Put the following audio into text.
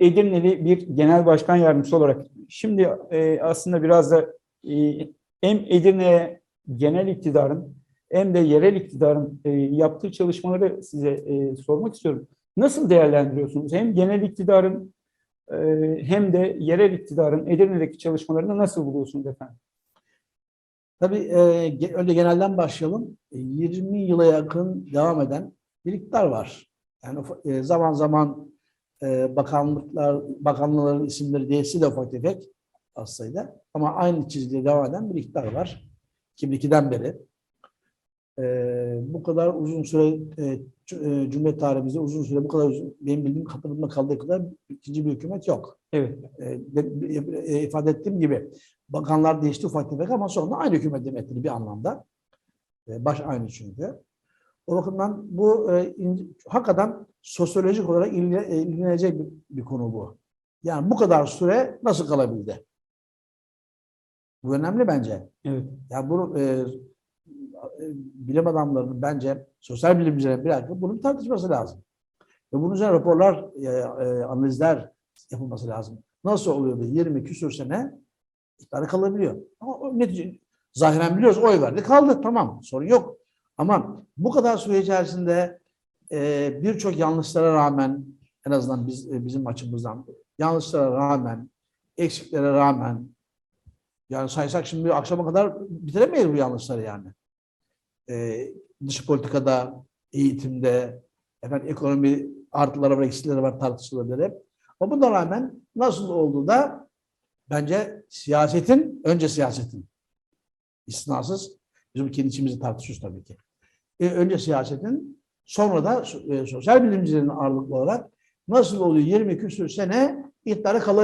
Edirneli bir genel başkan yardımcısı olarak şimdi e, aslında biraz da e, hem Edirne'ye genel iktidarın hem de yerel iktidarın e, yaptığı çalışmaları size e, sormak istiyorum. Nasıl değerlendiriyorsunuz? Hem genel iktidarın e, hem de yerel iktidarın Edirne'deki çalışmalarını nasıl buluyorsunuz efendim? Tabii e, önce genelden başlayalım. E, 20 yıla yakın devam eden bir iktidar var. Yani e, zaman zaman e, bakanlıklar, bakanlıkların isimleri değişse de ufak tefek az sayıda. Ama aynı çizgide devam eden bir iktidar var. 2002'den beri. E, bu kadar uzun süre e, e, Cumhuriyet tarihimizde uzun süre bu kadar uzun, benim bildiğim hatırımda kaldığı kadar ikinci bir hükümet yok. Evet. E, de- e, ifade ettiğim gibi bakanlar değişti ufak tefek ama sonra aynı hükümet demektir bir anlamda. E, baş aynı çünkü. O bakımdan bu e, in- hakikaten sosyolojik olarak ilgile- e, ilgilenecek bir, bir konu bu. Yani bu kadar süre nasıl kalabildi? Bu önemli bence. Evet. Yani bunu e, e, bilim adamlarının bence sosyal bilimcilerin bir dakika bunun tartışması lazım. Ve bunun üzerine raporlar, e, e, analizler yapılması lazım. Nasıl oluyor da 20 küsür sene iktidara kalabiliyor? Ama netice, zahiren biliyoruz oy verdi kaldı tamam sorun yok. Ama bu kadar süre içerisinde e, birçok yanlışlara rağmen en azından biz e, bizim açımızdan yanlışlara rağmen eksiklere rağmen yani saysak şimdi akşama kadar bitiremeyiz bu yanlışları yani. E, dış politikada, eğitimde, efendim ekonomi artıları var, eksileri var tartışılabilir hep. Ama buna rağmen nasıl oldu da bence siyasetin, önce siyasetin istisnasız, bizim kendi içimizde tartışıyoruz tabii ki. E, önce siyasetin, sonra da e, sosyal bilimcilerin ağırlıklı olarak nasıl oluyor 20 küsür sene iktidara kalabiliyor.